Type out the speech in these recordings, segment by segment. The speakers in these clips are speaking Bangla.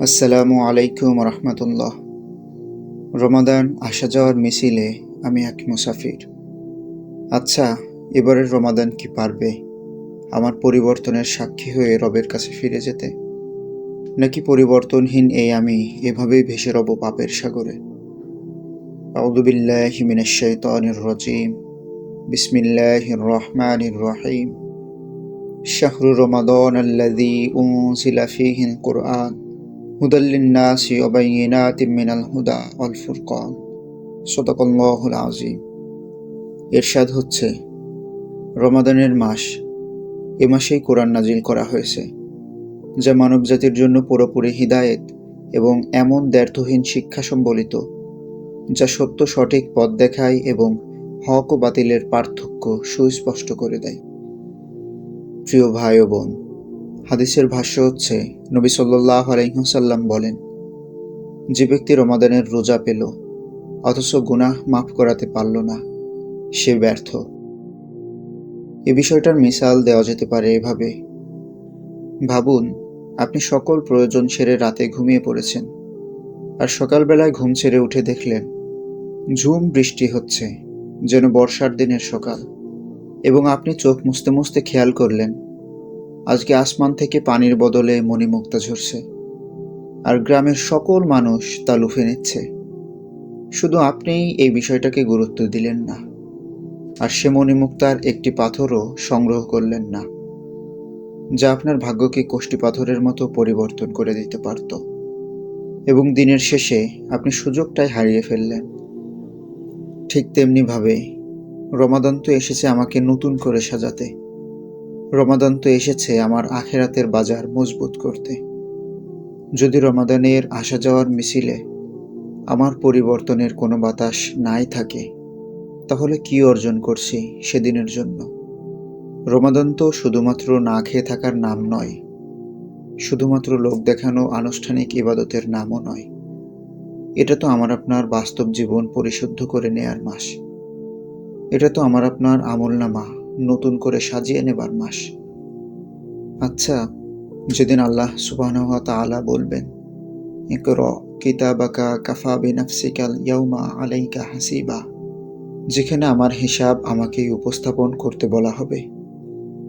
আসসালামু আলাইকুম রহমতুল্লাহ। রমাদান আসা যাওয়ার মিছিলে আমি এক মুসাফির। আচ্ছা এবারের রমাদান কি পারবে? আমার পরিবর্তনের সাক্ষী হয়ে রবের কাছে ফিরে যেতে? নাকি পরিবর্তনহীন এই আমি এভাবেই ভেসে রব পাপের সাগরে? আউদুবিল্লাহি রাজিম। বিসমিল্লাহির রহমানির রহিম। শাহরু রমাদান আল্লাযী উনজিলা ফীহিল কুরআন। হুদা এরশাদ হচ্ছে, রমাদানের মাস, এ মাসেই কোরআন নাজিল করা হয়েছে, যা মানবজাতির জন্য পুরোপুরি হিদায়েত এবং এমন দ্ব্যর্থহীন শিক্ষা সম্বলিত, যা সত্য সঠিক পথ দেখায় এবং হক ও বাতিলের পার্থক্য সুস্পষ্ট করে দেয়। প্রিয় ভাই ও বোন হাদিসের ভাষ্য হচ্ছে, নবী সাল্লাহ আলাইহসাল্লাম বলেন, যে ব্যক্তি রমাদানের রোজা পেল, অথচ গুনাহ মাফ করাতে পারল না, সে ব্যর্থ। এ বিষয়টার মিসাল দেওয়া যেতে পারে এভাবে। ভাবুন, আপনি সকল প্রয়োজন সেরে রাতে ঘুমিয়ে পড়েছেন, আর সকালবেলায় ঘুম ছেড়ে উঠে দেখলেন, ঝুম বৃষ্টি হচ্ছে, যেন বর্ষার দিনের সকাল, এবং আপনি চোখ মুছতে মুছতে খেয়াল করলেন আজকে আসমান থেকে পানির বদলে মণিমুক্তা ঝরছে, আর গ্রামের সকল মানুষ তা লুফে নিচ্ছে। শুধু আপনিই এই বিষয়টাকে গুরুত্ব দিলেন না, আর সে মণিমুক্তার একটি পাথরও সংগ্রহ করলেন না, যা আপনার ভাগ্যকে কোষ্টি পাথরের মতো পরিবর্তন করে দিতে পারত। এবং দিনের শেষে আপনি সুযোগটাই হারিয়ে ফেললেন। ঠিক তেমনিভাবে রমাদান এসেছে আমাকে নতুন করে সাজাতে। রমাদান তো এসেছে আমার আখেরাতের বাজার মজবুত করতে। যদি রমাদানের আসা যাওয়ার মিছিলে আমার পরিবর্তনের কোনো বাতাস নাই থাকে, তাহলে কি অর্জন করছি সেদিনের জন্য? রমাদান তো শুধুমাত্র না খেয়ে থাকার নাম নয়, শুধুমাত্র লোক দেখানো আনুষ্ঠানিক ইবাদতের নামও নয়। এটা তো আমার আপনার বাস্তব জীবন পরিশুদ্ধ করে নেয়ার মাস। এটা তো আমার আপনার আমল নামা নতুন করে সাজিয়ে নেবার মাস। আচ্ছা যেদিন আল্লাহ সুবাহ আলা বলবেন, ইকর কিতাবাকা কাফা বিনাফসিকাল ইয়াউমা আলাইকা হাসিবা, যেখানে আমার হিসাব আমাকেই উপস্থাপন করতে বলা হবে।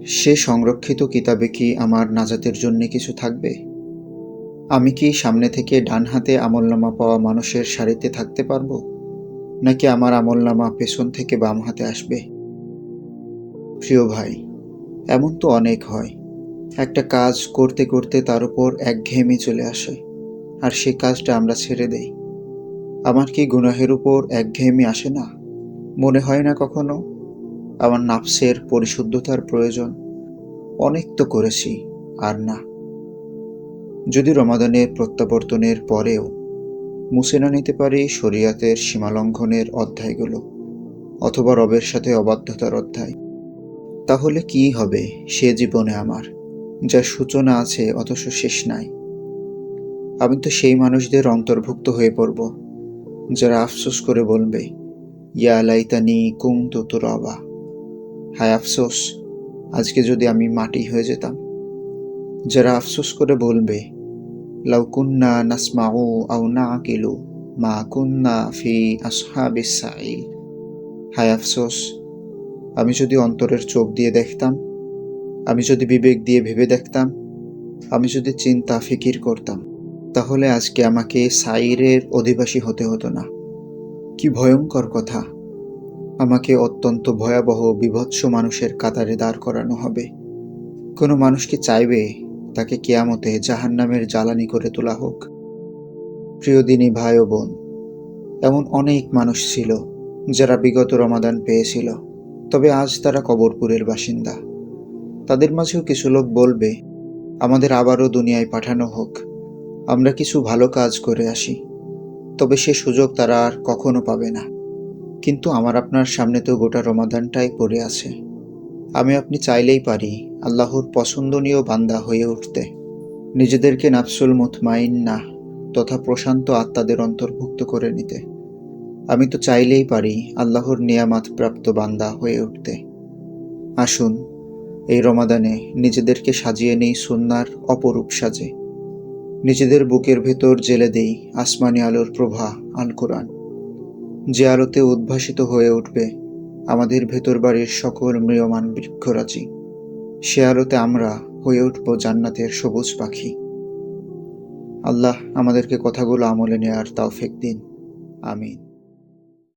সে সংরক্ষিত কিতাবে কি আমার নাজাতের জন্য কিছু থাকবে? আমি কি সামনে থেকে ডান হাতে আমলনামা পাওয়া মানুষের সারিতে থাকতে পারব? নাকি আমার আমলনামা পেছন থেকে বাম হাতে আসবে? প্রিয় ভাই, এমন তো অনেক হয়। একটা কাজ করতে করতে তার উপর একঘেয়েমি চলে আসে, আর সেই কাজটা আমরা ছেড়ে দেই। আমার কি গুনাহের উপর একঘেয়েমি আসে না? মনে হয় না কখনো। আমার নাফসের পরিশুদ্ধতার প্রয়োজন। অনেক তো করেছি, আর না। যদি রমাদানের প্রত্যাবর্তনের পরেও মুছে না নিতে পারি শরিয়াতের সীমালঙ্ঘনের অধ্যায়গুলো, অথবা রবের সাথে অবাধ্যতার অধ্যায় তাহলে কি হবে সে জীবনে আমার, যার সূচনা আছে অথচ শেষ নাই? আমি তো সেই মানুষদের অন্তর্ভুক্ত হয়ে পড়ব, যারা আফসোস করে বলবে, ইয়া লাইতানি কুম তো রবা হায় আফসোস, আজকে যদি আমি মাটি হয়ে যেতাম। যারা আফসোস করে বলবে লাউকুন্না নাসমাউ আও না আকিলু মা কুন্না ফি আসহাবিস সাইল। হায় আফসোস আমি যদি অন্তরের চোখ দিয়ে দেখতাম, আমি যদি বিবেক দিয়ে ভেবে দেখতাম, আমি যদি চিন্তা ফিকির করতাম, তাহলে আজকে আমাকে সাইরের অধিবাসী হতে হতো না। কি ভয়ঙ্কর কথা। আমাকে অত্যন্ত ভয়াবহ, বিভৎস মানুষের কাতারে দাঁড় করানো হবে। কোনো মানুষ কি চাইবে তাকে কেয়ামতে জাহান নামের জ্বালানি করে তোলা হোক? প্রিয় দিনী ভাই ও বোন, এমন অনেক মানুষ ছিল যারা বিগত রমাদান পেয়েছিল। তবে আজ তারা কবরপুরের বাসিন্দা। তাদের মাঝেও কিছু লোক বলবে, আমাদের আবারও দুনিয়ায় পাঠানো হোক। আমরা কিছু ভালো কাজ করে আসি। তবে সে সুযোগ তারা আর কখনো পাবে না। কিন্তু আমার আপনার সামনে তো গোটা রমাদানটাই পড়ে আছে। আমি আপনি চাইলেই পারি আল্লাহর পছন্দনীয় বান্দা হয়ে উঠতে। নিজেদেরকে নাফসুল মুতমাইন না, তথা প্রশান্ত আত্মাদের অন্তর্ভুক্ত করে নিতে। আমি তো চাইলেই পারি আল্লাহর নিয়ামাত প্রাপ্ত বান্দা হয়ে উঠতে। আসুন, এই রমাদানে নিজেদেরকে সাজিয়ে নেই সুন্নার অপরূপ সাজে। নিজেদের বুকের ভেতর জেলে দেই আসমানি আলোর প্রভা আল কোরআন। যে আলোতে উদ্ভাসিত হয়ে উঠবে আমাদের ভেতর বাড়ির সকল মৃয়মান বৃক্ষরাজি। সে আলোতে আমরা হয়ে উঠব জান্নাতের সবুজ পাখি। আল্লাহ আমাদেরকে কথাগুলো আমলে নেয়ার তাওফিক দিন। আমিন।